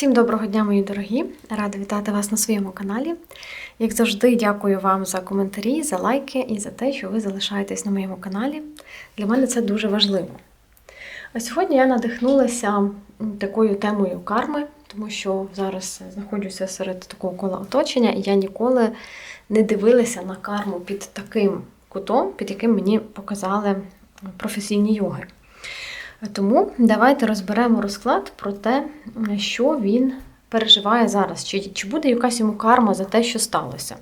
Всім доброго дня, мої дорогі! Рада вітати вас на своєму каналі. Як завжди, дякую вам за коментарі, за лайки і за те, що ви залишаєтесь на моєму каналі. Для мене це дуже важливо. А сьогодні я надихнулася такою темою карми, тому що зараз знаходжуся серед такого кола оточення, і я ніколи не дивилася на карму під таким кутом, під яким мені показали професійні йоги. Тому давайте розберемо розклад про те, що він переживає зараз, чи, чи буде якась йому карма за те, що сталося.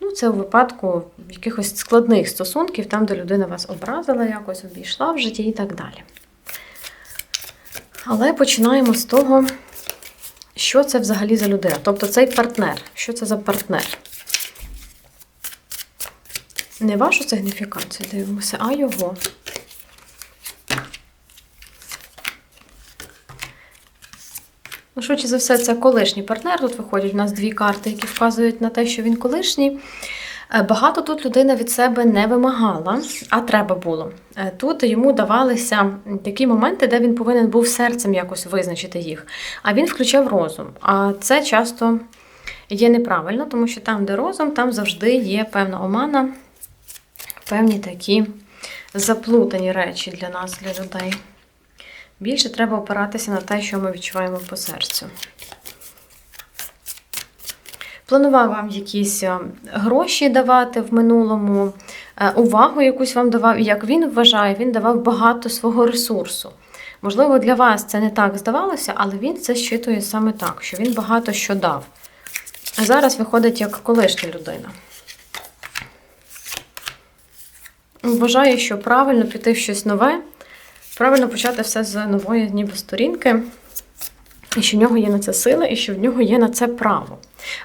Ну, це у випадку якихось складних стосунків, там, де людина вас образила, якось обійшла в житті і так далі. Але починаємо з того, що це взагалі за людина. Тобто цей партнер. Що це за партнер? Не вашу сигніфікацію дивимося, а його. Швидше за все, це колишній партнер. Тут виходять у нас дві карти, які вказують на те, що він колишній. Е, Багато тут людина від себе не вимагала, а треба було. Е, Тут йому давалися такі моменти, де він повинен був серцем якось визначити їх. А він включав розум. А це часто є неправильно, тому що там, де розум, там завжди є певна омана, певні такі заплутані речі для нас, для людей. Більше треба опиратися на те, що ми відчуваємо по серцю. Планував вам якісь е, гроші давати в минулому, е, увагу якусь вам давав, як він вважає, він давав багато свого ресурсу. Можливо, для вас це не так здавалося, але він це щитує саме так, що він багато що дав. А зараз виходить як колишня людина. Вважаю, що правильно піти в щось нове, правильно почати все з нової ніби сторінки, і що в нього є на це сила, і що в нього є на це право.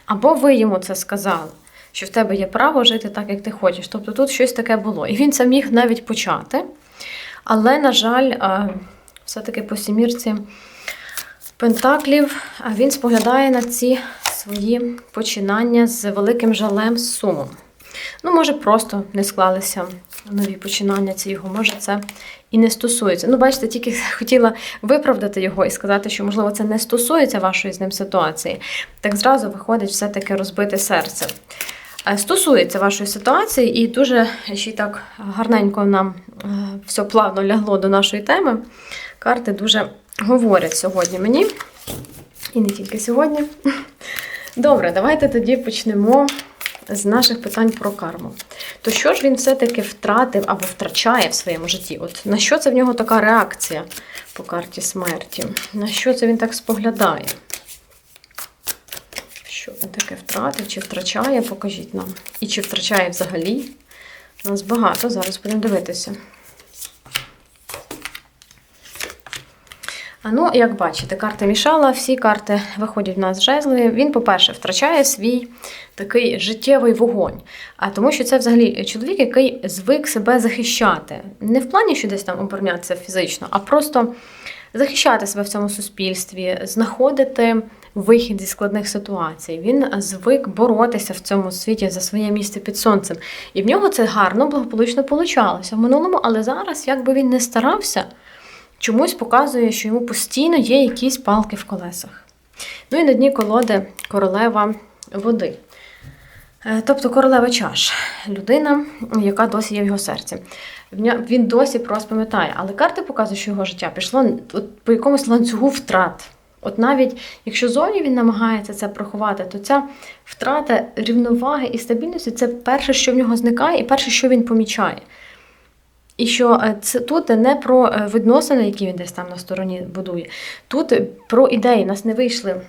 Або ви йому це сказали, що в тебе є право жити так, як ти хочеш. Тобто тут щось таке було. І він це міг навіть почати. Але, на жаль, е, все-таки по сімірці Пентаклів він споглядає на ці свої починання з великим жалем, сумом. Ну, може, просто не склалися нові починання ці його, може, це і не стосується. Ну, бачите, тільки хотіла виправдати його і сказати, що, можливо, це не стосується вашої з ним ситуації. Так зразу виходить все-таки розбите серце. Е, Стосується вашої ситуації, і дуже ще й так гарненько нам е, все плавно лягло до нашої теми. Карти дуже говорять сьогодні мені, і не тільки сьогодні. Добре, давайте тоді почнемо з наших питань про карму. То що ж він все-таки втратив або втрачає в своєму житті? От на що це в нього така реакція по карті смерті? На що це він так споглядає? Що він таке втратив? Чи втрачає? Покажіть нам. І чи втрачає взагалі? Нас багато, зараз будемо дивитися. Ну, як бачите, карта мішала, всі карти виходять в нас з жезлові. Він, по-перше, втрачає свій такий життєвий вогонь. А тому що це взагалі чоловік, який звик себе захищати. Не в плані, що десь там оборонятися фізично, а просто захищати себе в цьому суспільстві, знаходити вихід зі складних ситуацій. Він звик боротися в цьому світі за своє місце під сонцем. І в нього це гарно, благополучно получалося в минулому, але зараз, як би він не старався, чомусь показує, що йому постійно є якісь палки в колесах. Ну і на дні колоди королева води. Е, Тобто королева чаш, людина, яка досі є в його серці. Він досі про вас пам'ятає, але карти показують, що його життя пішло по якомусь ланцюгу втрат. От навіть якщо зовні він намагається це приховати, то ця втрата рівноваги і стабільності це перше, що в нього зникає, і перше, що він помічає. І що е, це тут не про е, відносини, які він десь там на стороні будує. Тут про ідеї. У нас не вийшли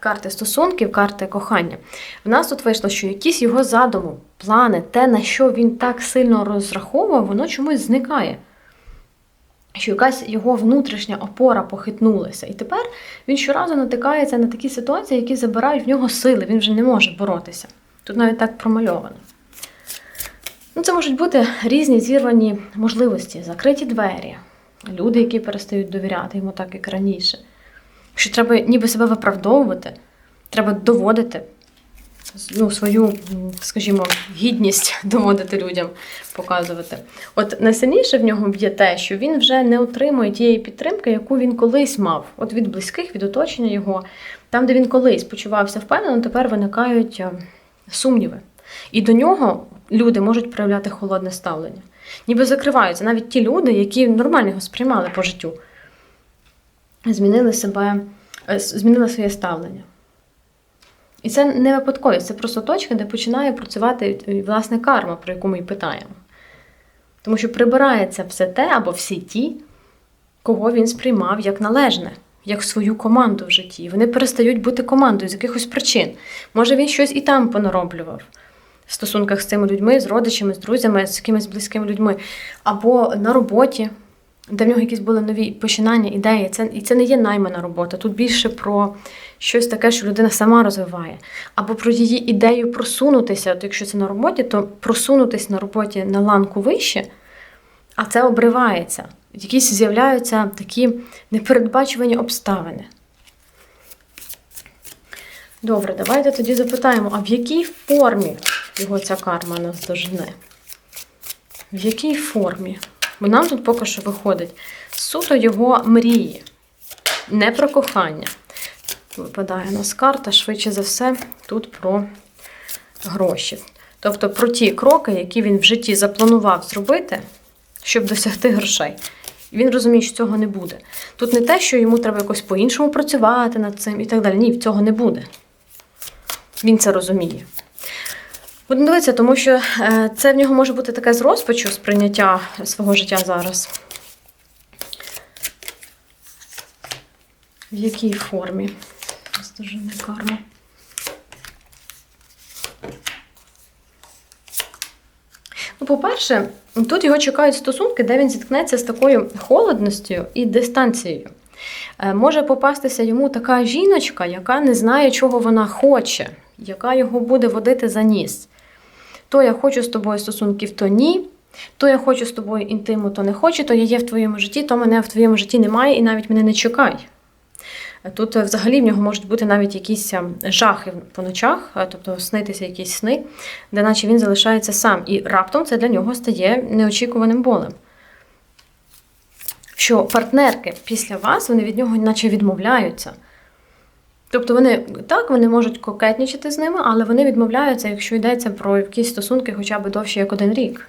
карти стосунків, карти кохання. В нас тут вийшло, що якісь його задуми, плани, те, на що він так сильно розраховував, воно чомусь зникає. Що якась його внутрішня опора похитнулася. І тепер він щоразу натикається на такі ситуації, які забирають в нього сили, він вже не може боротися. Тут навіть так промальовано. Ну, це можуть бути різні зірвані можливості, закриті двері, люди, які перестають довіряти йому так, як раніше. Що треба ніби себе виправдовувати, треба доводити. ну, свою, скажімо, гідність доводити людям, показувати. От найсильніше в нього є те, що він вже не отримує тієї підтримки, яку він колись мав. От від близьких, від оточення його. Там, де він колись почувався впевнено, тепер виникають е, сумніви. І до нього люди можуть проявляти холодне ставлення. Ніби закриваються навіть ті люди, які нормально його сприймали по життю, змінили себе, е, змінили своє ставлення. І це не випадковість, це просто точка, де починає працювати е, власне карма, про яку ми і питаємо. Тому що прибирається все те або всі ті, кого він сприймав як належне, як свою команду в житті. Вони перестають бути командою з якихось причин. Може, він щось і там понароблював в стосунках з цими людьми, з родичами, з друзями, з якимись близькими людьми, або на роботі, де в нього якісь були нові починання, ідеї. Це, і це не є наймана робота. Тут більше про щось таке, що людина сама розвиває, або про її ідею просунутися. От якщо це на роботі, то просунутися на роботі на ланку вище, а це обривається. Якісь з'являються такі непередбачувані обставини. Добре, давайте тоді запитаємо, а в якій формі його ця карма нас дожене? В якій формі? Бо нам тут поки що виходить суто його мрії, не про кохання. Випадає у нас карта, швидше за все, тут про гроші. Тобто про ті кроки, які він в житті запланував зробити, щоб досягти грошей. Він розуміє, що цього не буде. Тут не те, що йому треба якось по-іншому працювати над цим і так далі. Ні, цього не буде. Він це розуміє. Будемо дивитися, тому що е, це в нього може бути таке з розпачу сприйняття свого життя зараз. В якій формі? Стожене карма. Ну, по-перше, тут його чекають стосунки, де він зіткнеться з такою холодністю і дистанцією. Е, Може попастися йому така жіночка, яка не знає, чого вона хоче, яка його буде водити за ніс. То я хочу з тобою стосунків, то ні. То я хочу з тобою інтиму, то не хочу, то я є в твоєму житті, то мене в твоєму житті немає і навіть мене не чекай. Тут е, взагалі в нього можуть бути навіть якісь е, жахи по ночах, е, тобто снитися якісь сни, де наче він залишається сам. І раптом це для нього стає неочікуваним болем. Що партнерки після вас вони від нього наче відмовляються. Тобто вони так, вони можуть кокетнічити з ними, але вони відмовляються, якщо йдеться про якісь стосунки хоча б довше як один рік.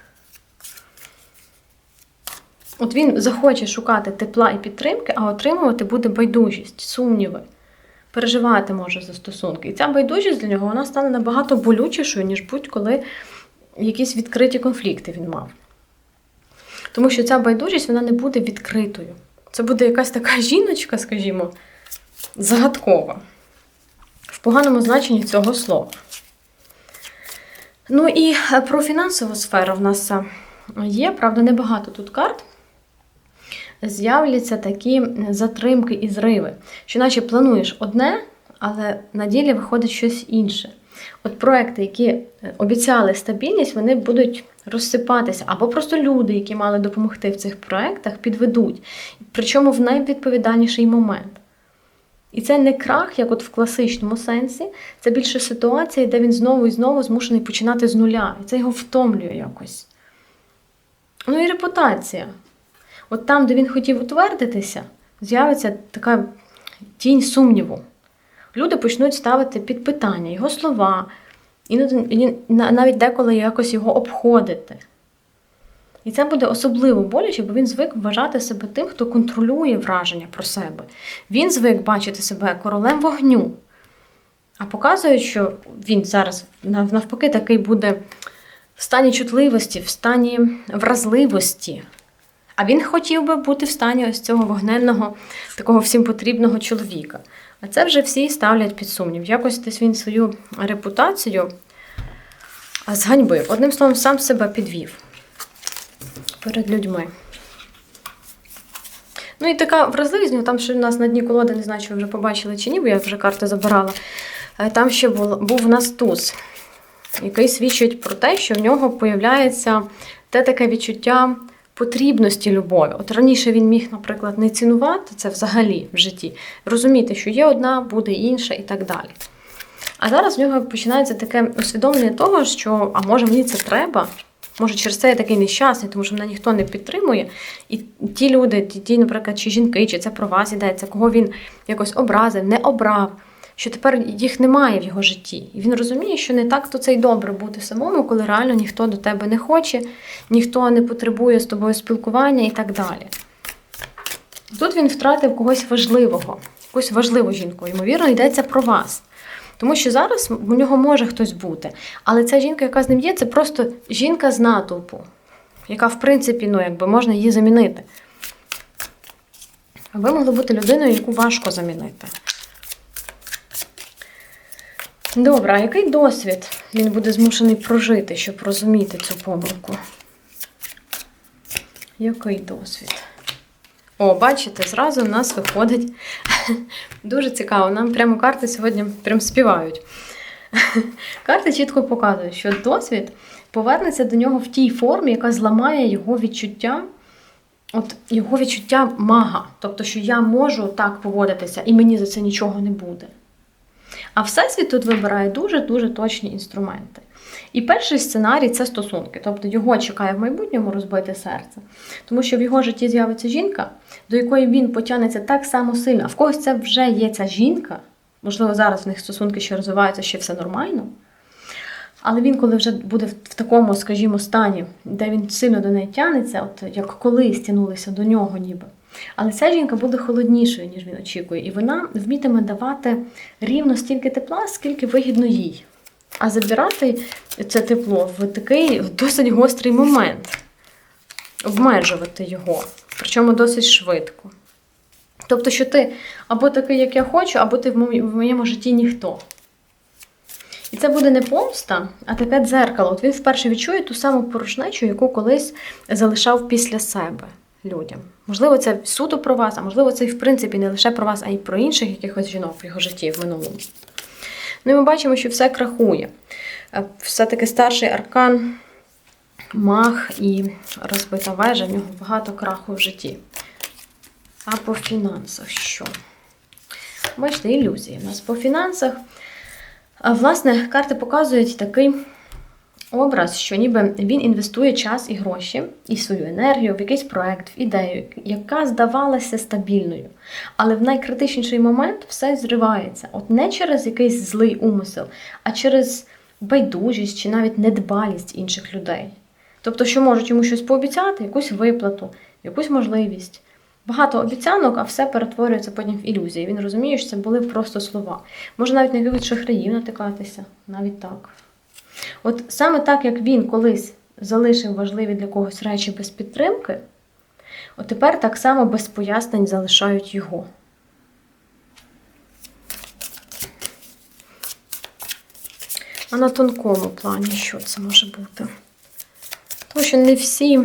От він захоче шукати тепла і підтримки, а отримувати буде байдужість, сумніви. Переживати може за стосунки. І ця байдужість для нього вона стане набагато болючішою, ніж будь-коли якісь відкриті конфлікти він мав. Тому що ця байдужість вона не буде відкритою. Це буде якась така жіночка, скажімо, загадкова. Поганому значенні цього слова. Ну і е, про фінансову сферу в нас е, є, правда, небагато тут карт. З'являться такі затримки і зриви, що наче плануєш одне, але на ділі виходить щось інше. От проекти, які е, обіцяли стабільність, вони будуть розсипатися, або просто люди, які мали допомогти в цих проектах, підведуть. Причому в найвідповідальніший момент. І це не крах, як от в класичному сенсі, це більше ситуація, де він знову і знову змушений починати з нуля. І це його втомлює якось. Ну і репутація. От там, де він хотів утвердитися, з'явиться така тінь сумніву. Люди почнуть ставити під питання його слова, іноді навіть деколи якось його обходити. І це буде особливо боляче, бо він звик вважати себе тим, хто контролює враження про себе. Він звик бачити себе королем вогню. А показує, що він зараз навпаки такий буде в стані чутливості, в стані вразливості. А він хотів би бути в стані ось цього вогненного, такого всім потрібного чоловіка. А це вже всі ставлять під сумнів. Якось десь він свою репутацію зганьбив. Одним словом, сам себе підвів перед людьми. Ну і така вразливість, ну, там ще у нас на дні колоди, не знаю, чи ви вже побачили чи ні, бо я вже карти забирала. Е, Там ще був, був нас туз, який свідчить про те, що в нього появляється те таке відчуття потрібності любові. От раніше він міг, наприклад, не цінувати це взагалі в житті, розуміти, що є одна, буде інша і так далі. А зараз в нього починається таке усвідомлення того, що а може мені це треба. Може, через це я такий нещасний, тому що мене ніхто не підтримує. І ті люди, ті, наприклад, чи жінки, чи це про вас йдеться, кого він якось образив, не обрав, що тепер їх немає в його житті. І він розуміє, що не так то це й добре бути самому, коли реально ніхто до тебе не хоче, ніхто не потребує з тобою спілкування і так далі. Тут він втратив когось важливого, якусь важливу жінку. Ймовірно, йдеться про вас. Тому що зараз у нього може хтось бути. Але ця жінка, яка з ним є, це просто жінка з натовпу, яка, в принципі, ну, якби можна її замінити. А ви могли бути людиною, яку важко замінити. Добре, а який досвід він буде змушений прожити, щоб розуміти цю помилку? Який досвід? О, бачите, зразу в нас виходить. Дуже цікаво. Нам прямо карти сьогодні прям співають. Карти чітко показують, що досвід повернеться до нього в тій формі, яка зламає його відчуття, от його відчуття мага. Тобто, що я можу так поводитися, і мені за це нічого не буде. А Всесвіт тут вибирає дуже-дуже точні інструменти. І перший сценарій це стосунки. Тобто його чекає в майбутньому розбите серце. Тому що в його житті з'явиться жінка, до якої він потягнеться так само сильно. А в когось це вже є ця жінка. Можливо, зараз в них стосунки ще розвиваються, ще все нормально. Але він, коли вже буде в такому, скажімо, стані, де він сильно до неї тягнеться, от як колись тянулися до нього, ніби. Але ця жінка буде холоднішою, ніж він очікує, і вона вмітиме давати рівно стільки тепла, скільки вигідно їй. А забирати це тепло в такий досить гострий момент, обмежувати його, причому досить швидко. Тобто, що ти або такий, як я хочу, або ти в моєму житті ніхто. І це буде не помста, а таке дзеркало. От він вперше відчує ту саму порожнечу, яку колись залишав після себе людям. Можливо, це суто про вас, а можливо, це в принципі не лише про вас, а й про інших якихось жінок в його житті в минулому. Ну і ми бачимо, що все крахує. Е, Все-таки старший аркан, мах і розбита вежа, в нього багато краху в житті. А по фінансах що? Бачите, ілюзії. У нас по фінансах. Власне, карти показують такий образ, що ніби він інвестує час і гроші, і свою енергію в якийсь проект, в ідею, яка здавалася стабільною. Але в найкритичніший момент все зривається. От не через якийсь злий умисел, а через байдужість чи навіть недбалість інших людей. Тобто, що можуть йому щось пообіцяти, якусь виплату, якусь можливість. Багато обіцянок, а все перетворюється потім в ілюзії. Він розуміє, що це були просто слова. Може навіть на якихось шахраїв натикатися, навіть так. От саме так, як він колись залишив важливі для когось речі без підтримки, от тепер так само без пояснень залишають його. А на тонкому плані що це може бути? Тому що не всі,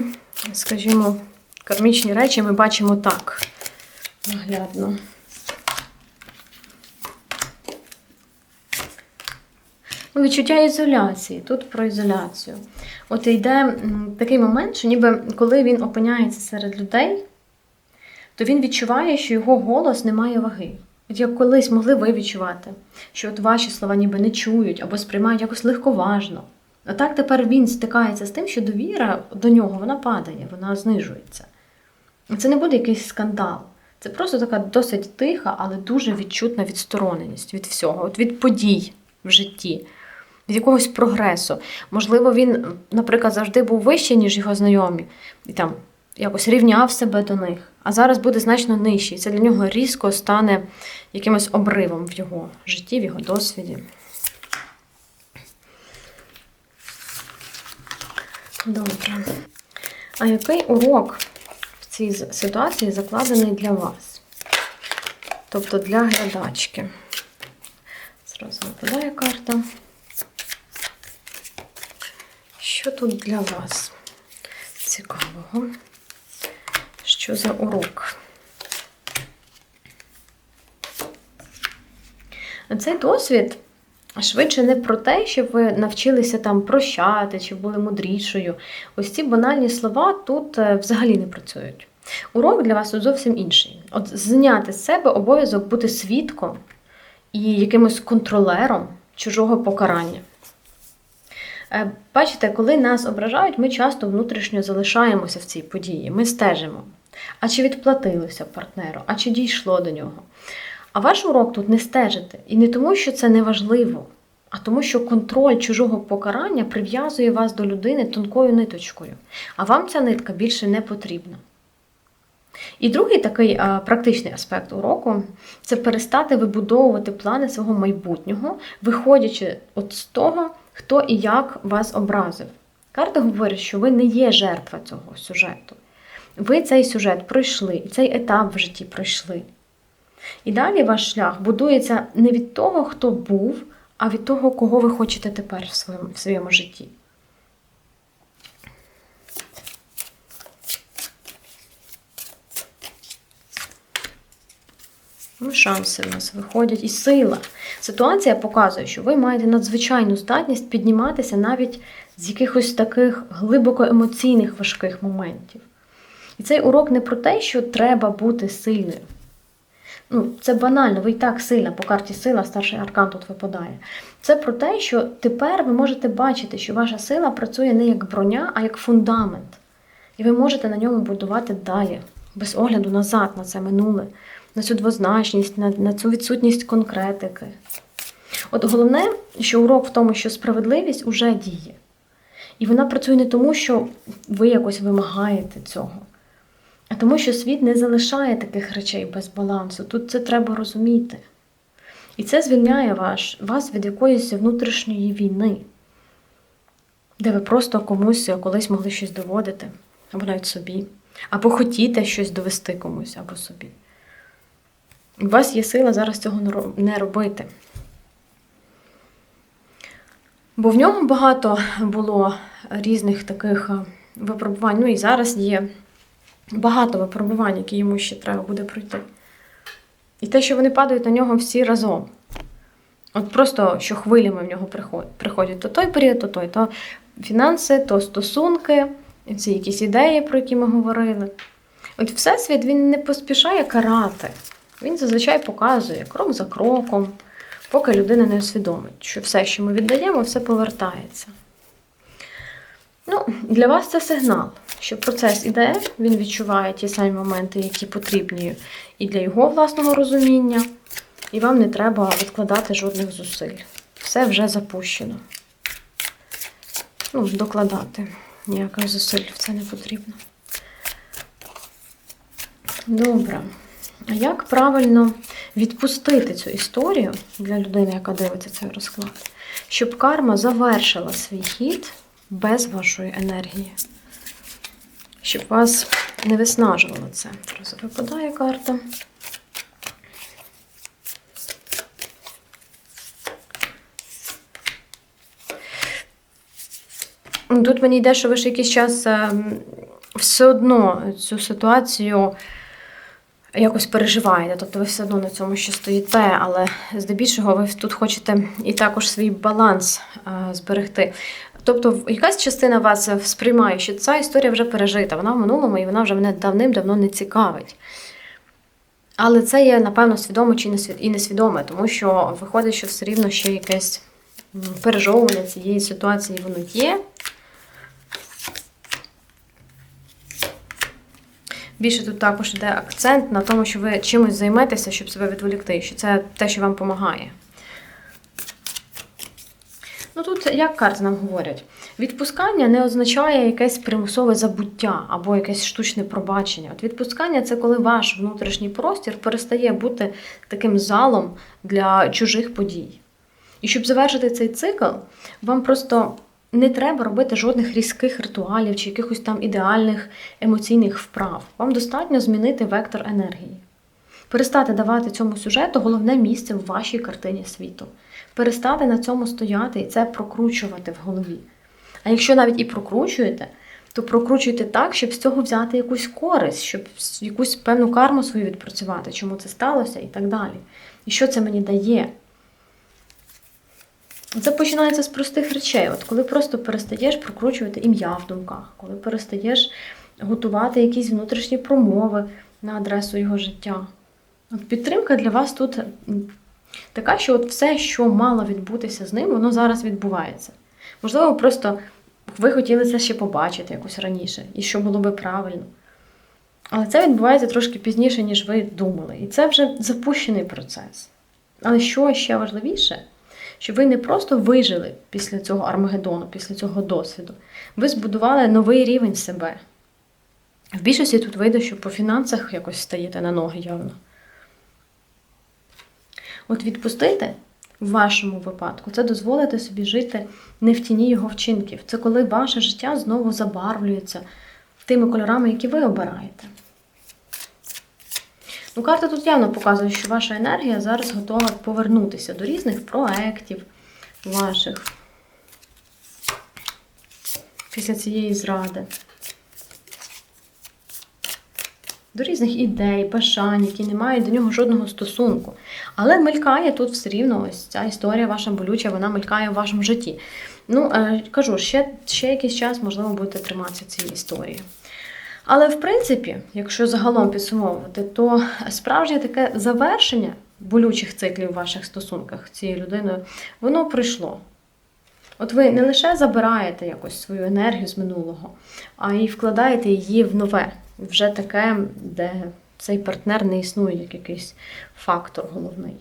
скажімо, кармічні речі ми бачимо так наглядно. Відчуття ізоляції, тут про ізоляцію. От йде такий момент, що ніби коли він опиняється серед людей, то він відчуває, що його голос не має ваги. От як колись могли ви відчувати, що от ваші слова ніби не чують або сприймають якось легковажно. А так тепер він стикається з тим, що довіра до нього вона падає, вона знижується. Це не буде якийсь скандал. Це просто така досить тиха, але дуже відчутна відстороненість від всього, від подій в житті, від якогось прогресу. Можливо, він, наприклад, завжди був вищий, ніж його знайомі, і там якось рівняв себе до них, а зараз буде значно нижчий. Це для нього різко стане якимось обривом в його житті, в його досвіді. Добре. А який урок в цій ситуації закладений для вас? Тобто для глядачки. Зразу випадає карта. Що тут для вас цікавого? Що за урок? Цей досвід швидше не про те, що ви навчилися там прощати чи були мудрішою. Ось ці банальні слова тут е, взагалі не працюють. Урок для вас зовсім інший. От зняти з себе обов'язок бути свідком і якимось контролером чужого покарання. Е, Бачите, коли нас ображають, ми часто внутрішньо залишаємося в цій події. Ми стежимо. А чи відплатилося партнеру, а чи дійшло до нього. А ваш урок тут не стежити. І не тому, що це неважливо, а тому, що контроль чужого покарання прив'язує вас до людини тонкою ниточкою. А вам ця нитка більше не потрібна. І другий такий а, практичний аспект уроку це перестати вибудовувати плани свого майбутнього, виходячи от з того, хто і як вас образив. Карта говорить, що ви не є жертва цього сюжету. Ви цей сюжет пройшли, і цей етап в житті пройшли. І далі ваш шлях будується не від того, хто був, а від того, кого ви хочете тепер в своєму, в своєму житті. Ну, шанси в нас виходять і сила. Ситуація показує, що ви маєте надзвичайну здатність підніматися навіть з якихось таких глибоко емоційних важких моментів. І цей урок не про те, що треба бути сильною. Ну, Це банально, ви і так сильна по карті сила, старший аркан тут випадає. Це про те, що тепер ви можете бачити, що ваша сила працює не як броня, а як фундамент. І ви можете на ньому будувати далі, без огляду назад на це минуле, на цю двозначність, на, на цю відсутність конкретики. От головне, що урок в тому, що справедливість уже діє. І вона працює не тому, що ви якось вимагаєте цього, а тому, що світ не залишає таких речей без балансу. Тут це треба розуміти. І це звільняє ваш, вас від якоїсь внутрішньої війни, де ви просто комусь колись могли щось доводити, або навіть собі, або хотіте щось довести комусь або собі. У вас є сила зараз цього не робити. Бо в ньому багато було різних таких випробувань. Ну і зараз є багато випробувань, які йому ще треба буде пройти. І те, що вони падають на нього всі разом. От просто що хвилями в нього приходять то той період, то той, то фінанси, то стосунки, ці якісь ідеї, про які ми говорили. От Всесвіт він не поспішає карати. Він зазвичай показує крок за кроком, поки людина не усвідомить, що все, що ми віддаємо, все повертається. Ну, Для вас це сигнал, що процес іде, він відчуває ті самі моменти, які потрібні і для його власного розуміння, і вам не треба відкладати жодних зусиль. Все вже запущено. Ну, Докладати ніяких зусиль в це не потрібно. Добре. А як правильно відпустити цю історію для людини, яка дивиться цей розклад, щоб карма завершила свій хід без вашої енергії? Щоб вас не виснажувало це. Зараз випадає карта. Тут мені йде, що ви ж якийсь час ем, все одно цю ситуацію якось переживаєте. Тобто ви все одно на цьому ще стоїте, але здебільшого ви тут хочете і також свій баланс е, зберегти. Тобто, якась частина вас сприймає, що ця історія вже пережита, вона в минулому і вона вже мене давним-давно не цікавить. Але це є, напевно, свідомо чи і несвідоме, тому що виходить, що все рівно ще якесь пережовування цієї ситуації воно є. Більше тут також йде акцент на тому, що ви чимось займетеся, щоб себе відволікти, що це те, що вам допомагає. Ну тут, як карти нам говорять, відпускання не означає якесь примусове забуття або якесь штучне пробачення. От Відпускання це коли ваш внутрішній простір перестає бути таким залом для чужих подій. І щоб завершити цей цикл, вам просто не треба робити жодних різких ритуалів чи якихось там ідеальних емоційних вправ. Вам достатньо змінити вектор енергії. Перестати давати цьому сюжету головне місце в вашій картині світу. Перестати на цьому стояти і це прокручувати в голові. А якщо навіть і прокручуєте, то прокручуйте так, щоб з цього взяти якусь користь, щоб якусь певну карму свою відпрацювати, чому це сталося і так далі. І що це мені дає. Це починається з простих речей. От коли просто перестаєш прокручувати ім'я в думках, коли перестаєш готувати якісь внутрішні промови на адресу його життя. От Підтримка для вас тут Така, що от все, що мало відбутися з ним, воно зараз відбувається. Можливо, просто ви хотіли це ще побачити якось раніше, і що було би правильно. Але це відбувається трошки пізніше, ніж ви думали. І це вже запущений процес. Але що ще важливіше, що ви не просто вижили після цього Армагеддону, після цього досвіду, ви збудували новий рівень себе. В більшості тут вийде, що по фінансах якось стаєте на ноги явно. От відпустити в вашому випадку це дозволити собі жити не в тіні його вчинків. Це коли ваше життя знову забарвлюється тими кольорами, які ви обираєте. Ну, карта тут явно показує, що ваша енергія зараз готова повернутися до різних проєктів ваших після цієї зради. До різних ідей, бажань, які не мають до нього жодного стосунку. Але мелькає тут все рівно ось ця історія ваша болюча, вона мелькає в вашому житті. Ну, е, кажу, ще, ще якийсь час, можливо, будете триматися цієї історії. Але в принципі, якщо загалом підсумовувати, то справжнє таке завершення болючих циклів в ваших стосунках з цією людиною, воно пройшло. От ви не лише забираєте якось свою енергію з минулого, а й вкладаєте її в нове, вже таке, де цей партнер не існує як якийсь фактор головний.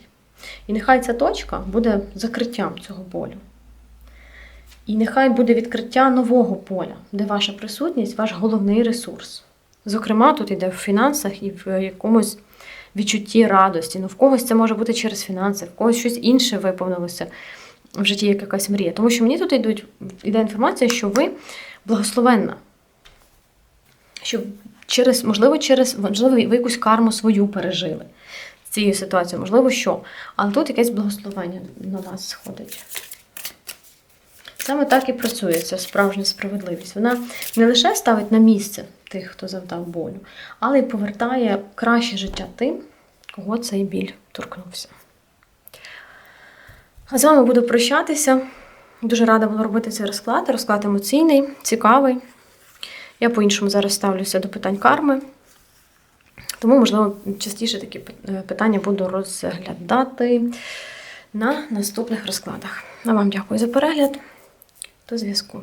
І нехай ця точка буде закриттям цього болю. І нехай буде відкриття нового поля, де ваша присутність ваш головний ресурс. Зокрема, тут йде в фінансах і в якомусь відчутті радості. Ну, в когось це може бути через фінанси, в когось щось інше виповнилося в житті, як якась мрія. Тому що мені тут йдуть, йде інформація, що ви благословенна. Що через, можливо, через можливо, ви якусь карму свою пережили цією ситуацією, можливо, що. Але тут якесь благословення на вас сходить. Саме так і працює ця справжня справедливість. Вона не лише ставить на місце тих, хто завдав болю, але й повертає краще життя тим, кого цей біль торкнувся. А з вами буду прощатися. Дуже рада була робити цей розклад. Розклад емоційний, цікавий. Я по-іншому зараз ставлюся до питань карми. Тому, можливо, частіше такі питання буду розглядати на наступних розкладах. А вам дякую за перегляд. До зв'язку.